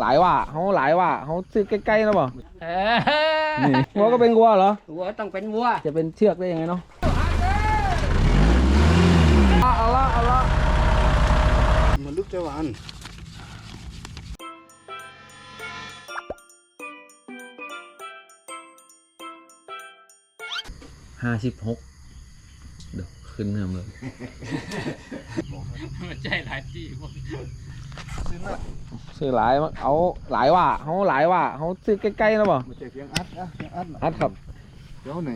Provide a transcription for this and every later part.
หลายว่าเขาหลายว่าเขาซื้อใกล้ๆนะบ่เอนี่วัวก็เป็นวัวเหรอ วัวต้องเป็นวัว จะเป็นเชือกได้ยังไงเนาะเอาละเอาละมันลึกจะหวานห้าสิบหกเดี๋ยวขึ้นเนื้อเลยมันใจหลายที่พวก ซื้อหลายมั้งเอาหลายว่าเขาหลายว่าเขาซื้อใกล้ๆนะบ่ไม่ใช่เพียงอัดนะเพียงอัดน่ะอัดครับ เดี๋ยวไหน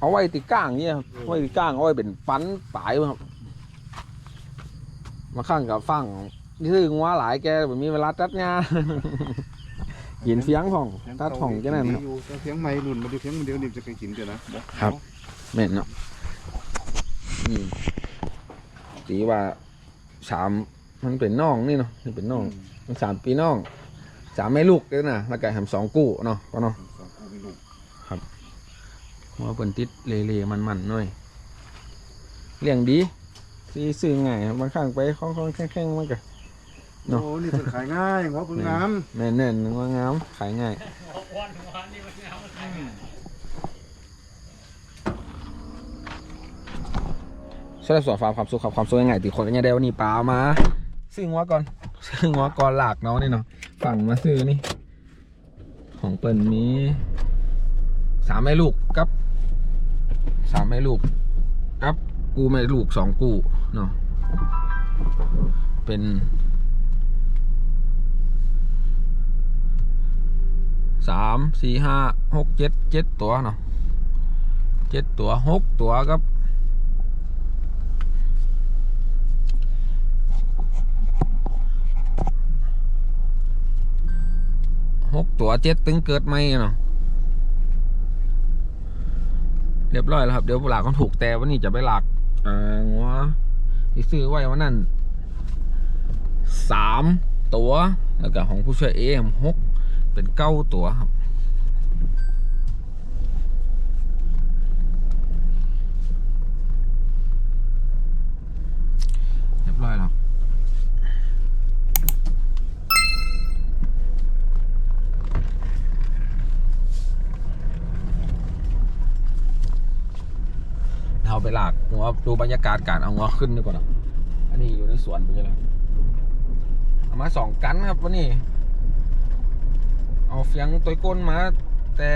เอาไว้ติดก้างเนี่ยครับไว้ติดก้างเอาไว้เป็นฟันปลายครับ มาข้างกับฟังนี่คืองัวหลายแกแบบมีเวลาตัดงาน เห็นเสียงของตัดของแค่นั้นครับ อยู่แต่เพียงไม่รุ่นมาดูเพียงมันเดียวนี่จะเคยกินกันนะครับ แม่นเนาะอืมตีว่าสาม มันเป็นน้องนี่เนาะนี่เป็นน้องมันสามปีน้องสามแม่ลูกเลยนะแล้วก็ทำสองกู้เนาะก็เนาะสองคนไม่รู้หัวเปิ่นติดเละๆมันๆหน่อยเลี้ยงดีซีซื้อง่ายครับบางครั้งไปคล้องๆแข้งๆมันก็เนาะโอ้นี่เป็นขายง่ายหัวเพิ่งงามแม่นแน่นๆว่างามขายง่ายวันวันนี่มันเอาใส่ช่วยสอนความความสุขครับความสุขยังไงตีคนกันยังได้วันนี้ปลามา ซื้อหัวก่อนซื้อหัวก่อนหลากเนาะนี่เนาะฝั่งมาซื้อนี่ ของเปิ่นมีสามแม่ลูกกับสามแม่ลูกกับกูแม่ลูกสองกูเนาะเป็นสามสี่ห้าหกเจ็ดเจ็ดตัวเนาะเจ็ดตัวหกตัวครับ หก ตัวเจ็ดตึงเกิดไหมเนาะเรียบร้อยแล้วครับ เดี๋ยวหลากคนถูกแต่วันนี้จะไปหลักเอ่องัวที่ซื้อไว้วันนั้นสามตัว แล้วก็ของผู้ช่วยเอมหกเป็นเก้าตัวครับ เรียบร้อยแล้วครับ เรา ไปหลากหัวดูบรรยากาศการเอางัวขึ้นดีกว่านะอันนี้อยู่ในสวนไปเลยเอามาสองกันครับวันนี้ เอาเฟียงตัวก้นมา แต่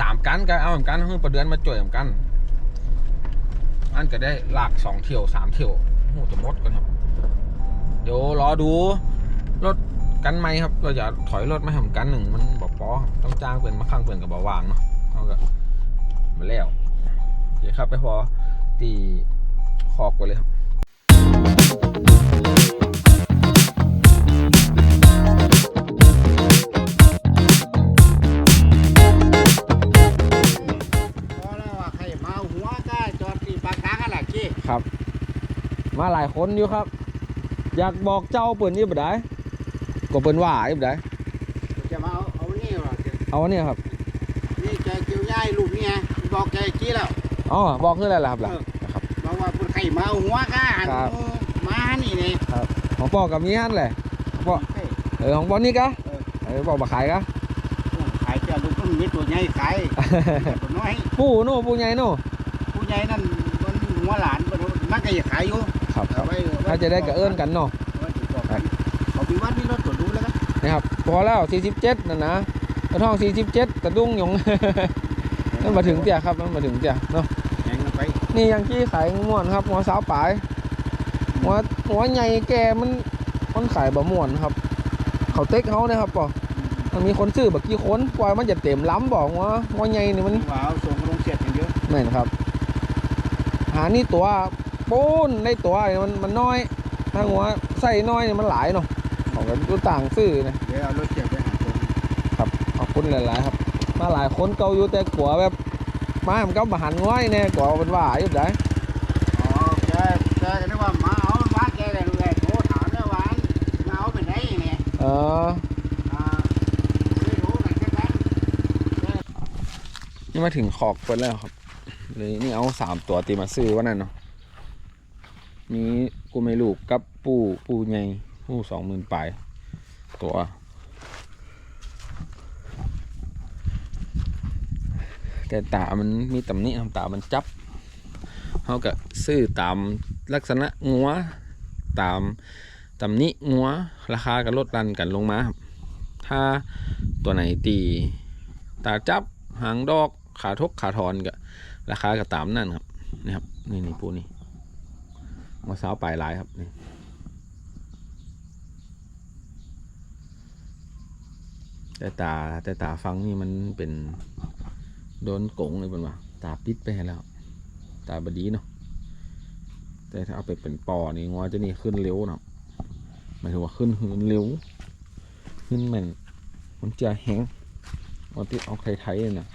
สามกันก็เอาเหมือนกันเพิ่งประเดือนมาจ่วยเหมือนกันอันก็ได้หลากสองเที่ยวสามเที่ยวโอ้โหจะมดกันครับเดี๋ยวรอดูรถกันไหมครับเราจะถอยรถไม่ทำกันหนึ่งมันบอกปอต้องจ้างเป็นมาข้างเป็นกับเบาวางเนาะเขาก็มาแล้ว โอเคครับไปพอตีขอบกันเลยครับพอแล้วว่าใครมาหัวก็จอดที่ปากทางอะไรกี้ครับ มาหลายคนอยู่ครับ อยากบอกเจ้าเปิ่นยี่บได้ก็เปิ่นว่ายี่บได้จะมาเอาเอานี่ว่ะเอาอันนี้ครับ นี่แกเกี่ยวย่ายลูกนี่ไงบอกแกกี้แล้ว อ๋อบอกคืออะไรล่ะครับล่ะเออครับบอกว่าคนใครมาหัวก็หันครับ มานี่นี่ของปอกับมีฮั่นแหละปอเฮ้ย เออของปอนี่กะเออ เออบอกมาขายกะ ขายเจ้าลูกมันมีตัวใหญ่ขายตัวน้อยปูโน่ปูใหญ่โน่ผู้ใหญ่นั่นมันหัวหลานมันมันก็อยากขายอยู่ครับครับเอาไว้ถ้าจะได้กระเอิ้นกันเนาะเขาปีวัดนี่รถตรวจดูแล้วกันนะครับพอแล้ว47นั่นนะกระท่อง47ตะดุ้งหยง นั่นมาถึงเตี่ยครับนั่นมาถึงเตี่ยเนาะแข่งกันไปนี่ยังกี้ขายม่วนครับหัวสาวปลายหัวหัวใหญ่แกมันมันขายบะม่วนครับ เขาเต็กเขาเนี่ยครับป่อมันมีคนซื้อแบบกี่คนปล่อยมันจะเต็มล้ำบอกว่าหัวใหญ่นี่มันว้าวส่งกระลงเสียดอย่างเดียวแม่นครับ หานี่ตัวปูนได้ตัวนี่มันมันน้อยถ้าหัวใส่น้อยนี่มันหลายเนาะของกันดูต่างซื้อนะเดี๋ยวเอารถเสียดไปหาตรงครับขอบคุณหลายๆครับ มาหลายคนเกาอยู่แต่กลัวแบบมาผมก็มาหันง่อยแน่กลัวเป็นว่าอยู่ไหนอ๋อแกแกก็นึกว่ามาเอามาแกเลยเลยโทรถามเลยว่ามาเอาไปไหนเนี่ยเอออ่าไม่รู้ไหนกันนะนี่มาถึงขอกเปิดแล้วครับ เลยนี่เอาสามตัวตีมาซื้อวันนั้นเนาะมีกูไม่ลูกกับปูปูใหญ่ปูสองหมื่นปลายตัว แต่ตามันมีตำหนิตามันจับเขาก็ซื้อตามลักษณะงัวตามตำหนิงัวราคาก็ลดรันกันลงมาครับถ้าตัวไหนตีตาจับหางดอกขาทกขาทอนก็ราคาก็ตามนั่นครับนี่ครับนี่นี่ปูนี่มาสาวปลายลายครับนี่แต่ตาแต่ตาฟังนี่มันเป็น โดนกงเลยเป็นว่าตาปิดไปแล้ว ตาบดีเนาะแต่ถ้าเอาไปเป็นปอนี่งอจะนี่ขึ้นเร็วเนาะหมายถึงว่าขึ้นหืนเร็ว ขึ้นแม่นมันจะแห้งมันติดออกไทยๆเลยนะ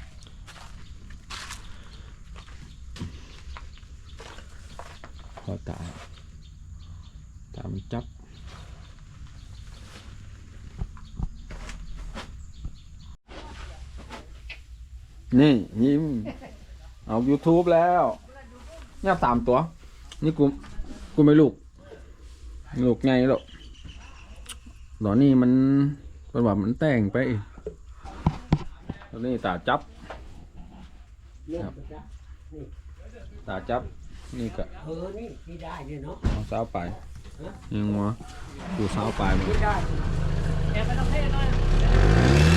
พอตาตามจับ นี่ยิ้มเอา YouTube แล้วเนี่ยสามตัว นี่กูกูไม่ลูก ลูกไงหรอกตอนนี้มันเป็นว่ามันแต่งไปตอนนี้ตาจับครับตาจับ นี่ก็เออนี่ที่ได้เนี่ยเนาะเอาเสาวไปยังวะดูเสาวไปมันที่ได้แอบไปต้องเท่หน่อย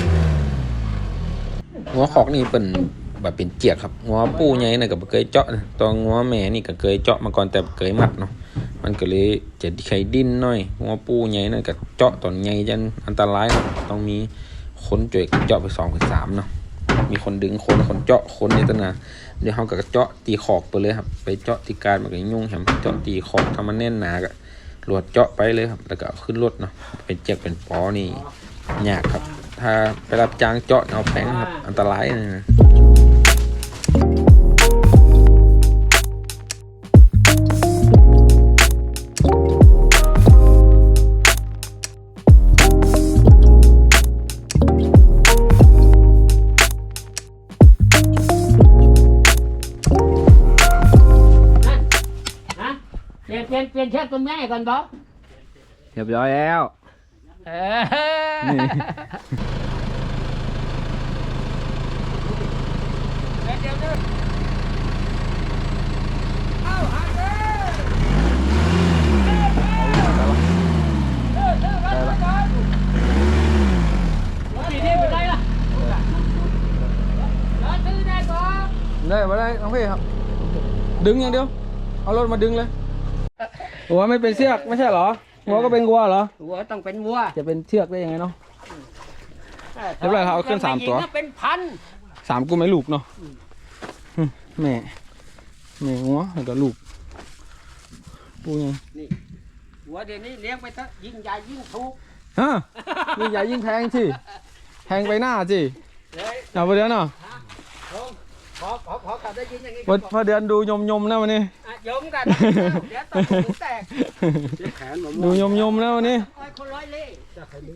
งัวขอกนี่เป็นแบบเป็นเจียกครับงัวปูใหญ่น่ะก็บ่เคยเจาะนะตัวงัวแม่นี่ก็เคยเจาะมาก่อนแต่เคยมัดเนาะมันก็เลยจะไข่ดิ้นหน่อยงัวปูใหญ่นั่นก็เจาะตอนใหญ่จนอันตรายเนาะต้องมีคนช่วยเจาะไปสองไปสามเนาะมีคนดึงคนคนเจาะคนนี่ตั้งนาเดี๋ยวเขาก็เจาะตีขอกไปเลยครับ ไปเจาะตีการมันก็ยุ่งแหมเจาะตีขอกทำมันแน่นหนาก็รวดเจาะไปเลยครับ แล้วก็ขึ้นรถเนาะเป็นเจียเป็นปอนี่ยากครับ ถ้าไปรับจ้างเจาะเอาแผงครับ อันตรายนะฮะเปลี่ยนเปลี่ยนเปลี่ยนเชือกตัวแม่ก่อนบอสเรียบร้อยแล้ว เออนี่ เดี๋ยวเดี๋ยวเดี๋ยวเอาหาเด้อเด้อเด้อเด้อเด้อเด้อปีนี้เป็นไรล่ะรถซื้อได้ก่อน ได้มาได้น้องพี่ครับ ดึงอย่างเดียว เอารถมาดึงเลยหัวไม่เป็นเชือกไม่ใช่เหรอ หัวก็เป็นวัวเหรอ วัวต้องเป็นวัวจะเป็นเชือกได้ยังไงเนาะ เรียบร้อยครับเอาขึ้นสามตัวเป็นพันสามกูไม่ลูกเนาะหึแม่แม่หัวแล้วก็ลูกปูยังวัวเดี๋ยวนี้เลี้ยงไปเถอะยิ่งใหญ่ยิ่งถูกฮะยิ่งใหญ่ยิ่งแพงสิแพงไปหน้าสิเลยเอาไปเดือนเนาะขอขอขอกลับได้ยินอย่างนี้พอพอเดือนดูยมยมๆนะวันนี้อะโยมกันนะเดี๋ยวต้องหูแตกแขนผมดูยมยมๆนะวันนี้ร้อยคนร้อยเล่จะใครรู้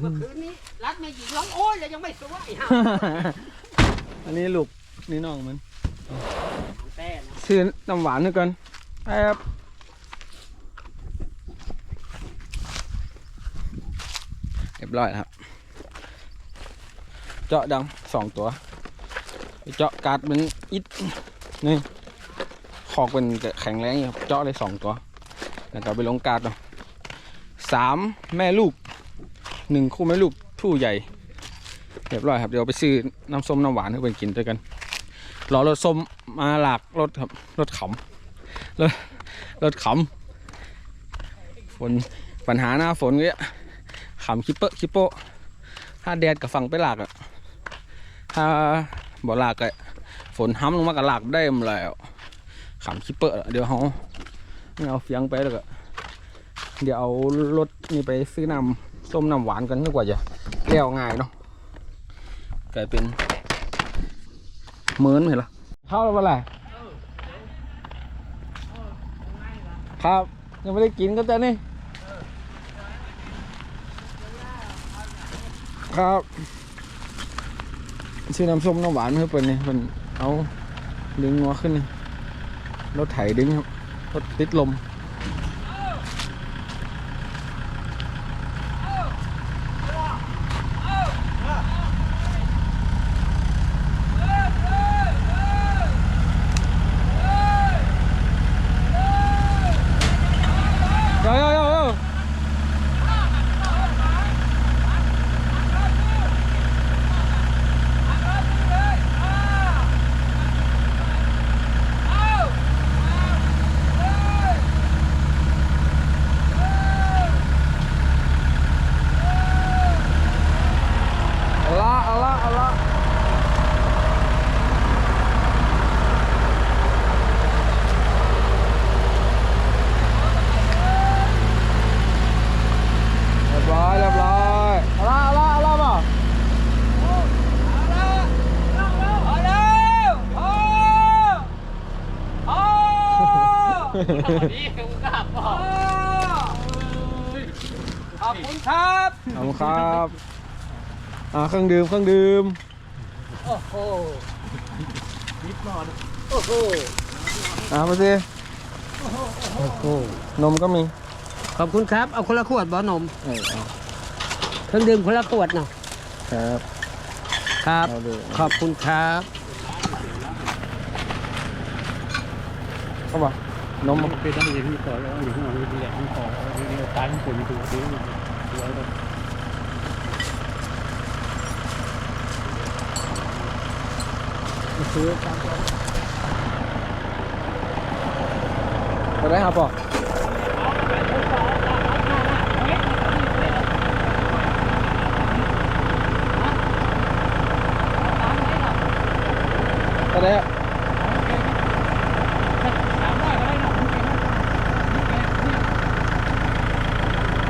เมื่อคืนนี้ รัดไม่หญิงร้องโอ้ยเลยยังไม่สวยฮะอันนี้ลูกนี่น้องมันแต่นะซื้อน้ำหวานด้วยกันแอบเรียบร้อยแล้วครับ เจาะดังสองตัวไปเจาะการ์ดเป็นอิดนี่ข อกเป็นแข็งแรงอยู่ครับเจาะเลยสองตัว แล้วก็ไปลงการ์ดเนาะสามแม่ลูกหนึ่งคู่แม่ลูกผู้ใหญ่เรียบร้อยครับเดี๋ยวไปซื้อน้ำส้มน้ำหวานให้เพื่อนกินด้วยกันรอรถส้มมาหลากรถครับรถขำรถรถขำฝนปัญหาหน้าฝนเงี้ยขำคิปเปอร์คิปโปะถ้าแดดกับฝั่งไปหลากอะถ้าบ่หลากอะฝนห้ำลงมากับหลากได้หมดแล้ว ขำคิปเปอร์เดี๋ยวเขาเอาเฟียงไปแล้วก็เดี๋ยวเอารถนี่ไปซื้อน้ำส้มน้ำหวานกันดีกว่าจะเลี้ยวง่ายเนาะกลายเป็นเหมือนเห็นหรอเข้าแล้วเปล่าครับ ยังไม่ได้กินก็แต่นี่ครับชื่อน้ำส้มน้ำหวานเพื่อนนี่เป็นเอาดึงงัวขึ้นนี่ รถไถดึง นี่กูกลับพ่อขอบคุณครับขอบคุณครับอ่าเครื่องดื่มเครื่องดื่มโอ้โหนิดหน่อยโอ้โหอ่ามาสินมก็มีขอบคุณครับ เอาคนละขวดบ่นมเออเอาเครื่องดื่มคนละขวดเนาะครับครับ เอาดูขอบคุณครับเข้าป่ะ นมเป็นตั้งแต่ที่ต่อแล้วอยู่ข้างหลังที่แหลมที่ต่อที่ตายที่ปวดอยู่ตัวนี้ตัวแล้วซื้อครับไปได้ครับป่ะไปได้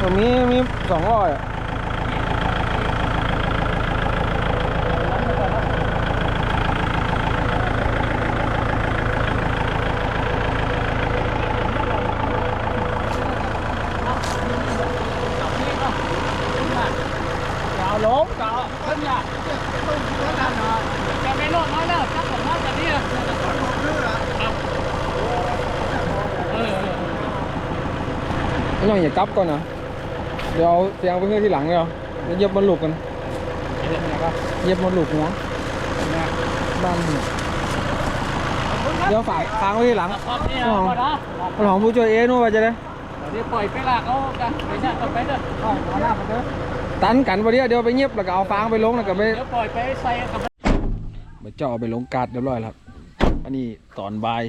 อะเออมีมีสองร้อยอะเอาล้มก็ขึ้น เดี๋ยวเอาเสียงไปเพื่อที่หลังเดี๋ยวเดี๋ยวเหย็บมันหลุกกันเหย็บมันหลุกหัวบ้านเนี่ยเดี๋ยวฝากค้างไว้ที่หลังขอบนี่นะพอมันของผู้ช่วยเอ๊ะนู่นว่าจะได้เดี๋ยวปล่อยไปละเขากันไปเนี่ยต่อไปเด้อปล่อยมาหน้าไปเด้อตันกันวันนี้เดี๋ยวไปเงียบแล้วก็เอาฟางไปลงแล้วก็ไป เดี๋ยวปล่อยไปใส่กับไปเจาะไปลงกาดเรียบร้อยแล้วครับ อันนี้ตอนบ่าย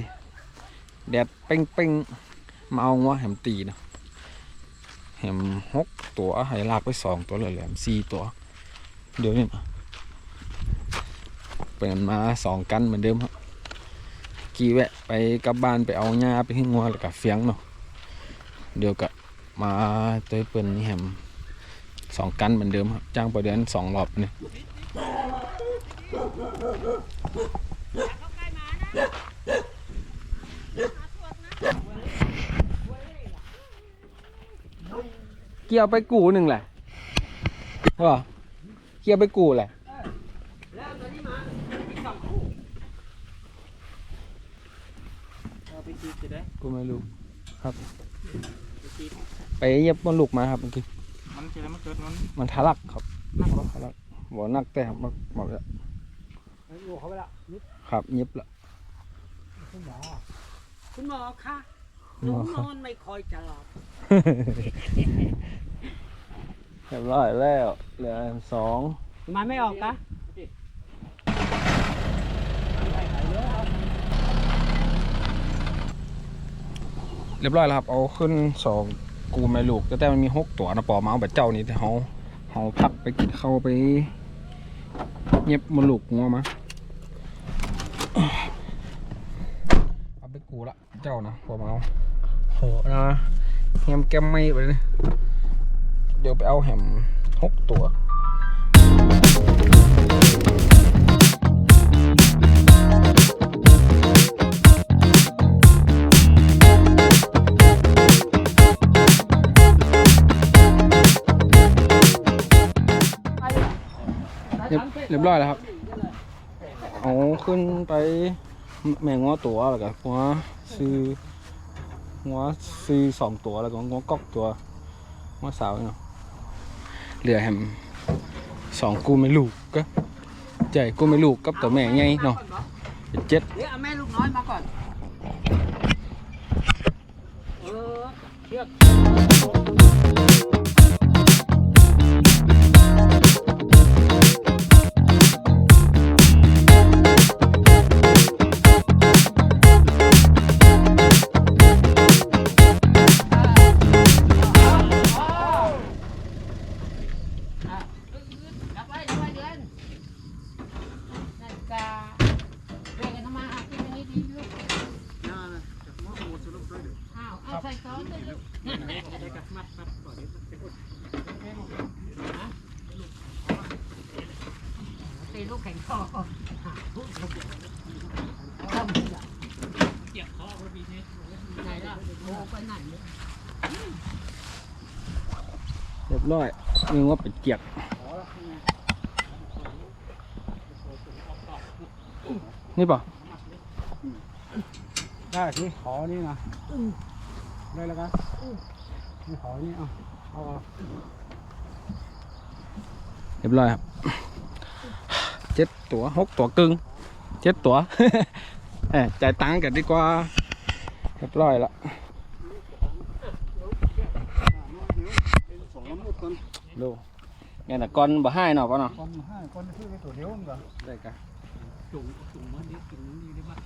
แดดเป้งๆ มาเอางัวแหมตีนะ แหมหกตัวให้ลากไปสองตัวเลยแหลมสี่ตัว เดี๋ยวนี้เปิดมาสองกันเหมือนเดิมครับกี่แวะไปกลับบ้านไปเอาหญ้าไปให้งัวแล้วก็เฟียงเนาะเดี๋ยวก็มาเตยเปิ่นนี่แหมสองกันเหมือนเดิมครับจ้างประเดือนสองรอบเนี่ย เกี่ยวไปกูหนึ่งแหละว่าเกี่ยวไปกูแหละเอาไปจีบจะได้กูไม่รู้ครับ ไปเย็บมันลูกมาครับเมื่อกี้มันจะมันเกิดมันมันทะลักครับทะลักบ่นักแต่ครับมันหมดแล้วอยู่เขาไปละครับเย็บละคุณหมอคุณหมอคะ หมอครับนอนไม่คอยจะหลับเรียบร้อยแล้วเหลือสองมาไม่ออกกะเรียบร้อยแล้วครับ เอาขึ้นสองกูไม่ลูกแต่แต่มันมีหกตัวนะปอมาเอาแบบเจ้านี่แต่เขาเขาพักไปกินเข้าวไป เย็บมันลูกงัวมาเอาไปกูละเจ้านะปอมาเอา โหนะแฮมแกมไม่ไปเลยเดี๋ยวไปเอาแฮมหกตัวเรียบเรียบร้อยแล้วครับ เอาขึ้นไปแมงง้อตัวแล้วก็หัวซื้อ หัวซื้อสองตัวแล้วก็หัวก๊อกตัวหัวสาวเนาะเหลือแฮมสองกูไม่ลูกก็ใจกูไม่ลูกกับตัวแม่ไงเนาะเป็นเจ็ดเดี๋ยวเอาแม่ลูกน้อยมาก่อนเออเชือก เนี่ยเรียบร้อยนี่ว่าเป็นเกียกนี่ป่ะได้สิขอนี่นะได้แล้วกันนี่ขอนี่เอาเอาเอาเรียบร้อยครับ เจ็ดตัวหกตัวกึ่งเจ็ดตัวเอ้ยจ่ายตังค์กันดีกว่าเรียบร้อยละส่งน้ำมูกกันดูเนี่ยแต่ก้อนบ่ให้เนาะป่ะเนาะคนให้คนที่ไปตัวเดียวมันก็ได้กันจุ่มจุ่มมันดิจุ่มมันดีได้บ้าง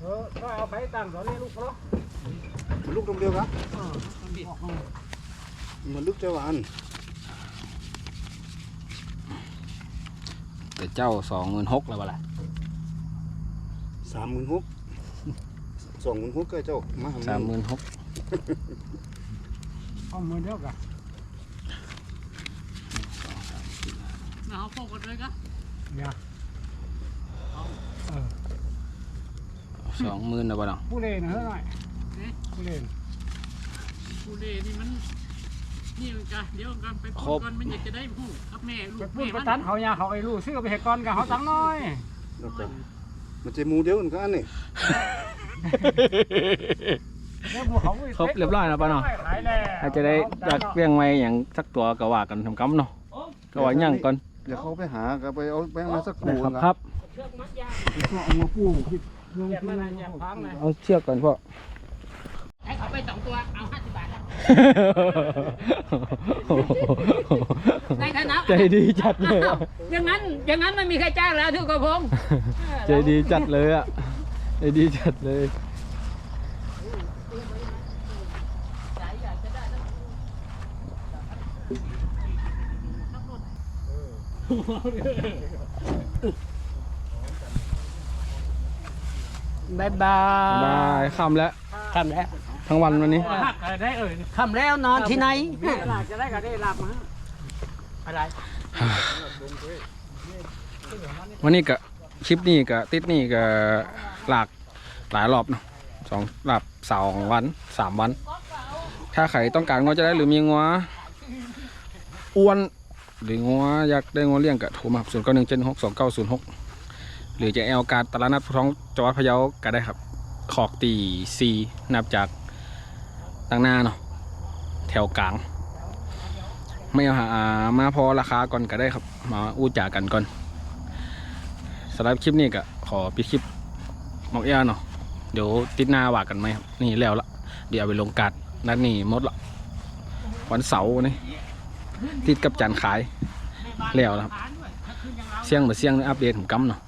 เออก็เอาไปตั้งตอนนี้ลูกเขามันลูกตรงเดียวครับเออมันดิมันลูกเจ้าหวาน แต่เจ้าสองหมื่นหกแล้วบ่ล่ะสามหมื่นหกสองหมื่นหกก็เจ้ามาหสามหมื่นหกเอามือเดียวกันเอาพวกกันเลยก็เนี่ยสองหมื่นแล้วบ่เนาะผู้เล่นเท่าไหร่ผู้เล่นกูเดนี่มัน นี่มันกันเดี๋ยวกันไปพูดกันมันอยากจะได้พูดกับแม่ลูไปกพูดแม่ประมันทันเขาเนี่ยเขาไอ้ลูกซื้อไปเหตุก่อนกับเขาตังน้อยแล้วก็มันจะหมูเดียวกันก็อันนี้เดี๋ยวพวกเขาครบเรียบร้อยแล้วป่ะเนาะขายแล้วอาจจะได้อยากเลี้ยงไว้อย่างสักตัวก็ว่ากันทำกำเนาะก็ว่าย่างก่อนเดี๋ยวเขาไปหาก็ไปเอาไปเอาสักนะกูครับครับเชือกมัดยางเอามาปูคิดเหยียบมันนะเหยียบพังนะเอาเชือกก่อนพ่อให้เขาไปสองตัวเอาห้าสิบบาทนะ ในฐานะใจดีจัดเลยอะอย่างนั้น อย่างนั้นไม่มีใครจ้างแล้วทุกกระพงใจดีจัดเลยอะใจดีจัดเลย บายบาบายค่ำแล้ว ทำแล้ว ทั้งวันวันนี้หักได้เอ่ยทำแล้วนอนที่ไหนหลักจะได้ก็ได้หลักมาอะไรวันนี้ก็คลิปนี้ก็ติดนี่ก็หลากหลายรอบเนาะสองหลับสองวันสามวัน ถ้าใครต้องการงัวจะได้หรือมีงัวอ้วนหรืองัวอยากได้งัวเลี้ยงก็โทรมาศูนย์เก้าหนึ่งเจ็ดหกสองเก้าศูนย์หกหรือจะแอลการตลาดนัดท้องจังหวัดพะเยาก็ได้ครับขอกตีซีนับจาก ตั้งหน้าเนาะแถวกลาง ไม่เอาหามาพอราคาก่อนก็ได้ครับ มาอู้จากันก่อนสำหรับคลิปนี้ก็ขอปิดคลิปมอกย่เนาะเดี๋ยวติดหน้าว่ากันไหมครับนี่แล้วละเดี๋ยวเอาไปลงกัดนัดนี่หมดละวันเสาร์นี่ติดกับจานขายแล้วละครับเสี่ยงมาเสี่ยงอัปเดตผมกำเนาะ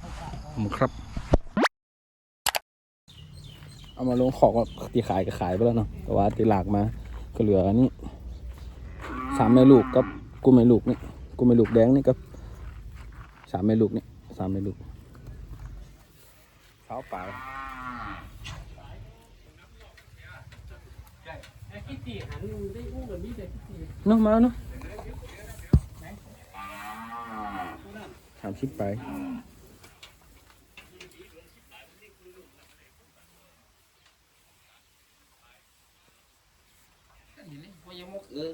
ผมครับ เอามาลงของก็ตีขายก็ขายไปแล้วเนาะแต่ว่าตีหลากมาก็เหลืออันนี้สามแม่ลูกกับกูแม่ลูกนี่กูแม่ลูกแดงนี่กับสามแม่ลูกนี่สามแม่ลูกเท้าป่าคิดตีหันได้อู้แบบนี้แต่คิดตีเนาะมาแล้วเนาะสามชิปไป พอยมกเออ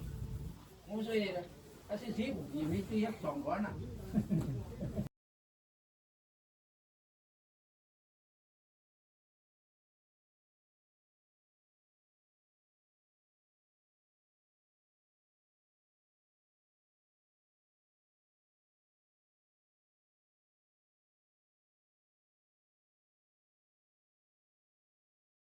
งูสีเลยนก็ได้ขายเนาะไม่ช่วยเลยนะถ้าซื้อที่ผมยังไม่ซื้อยักสองก้อนอะ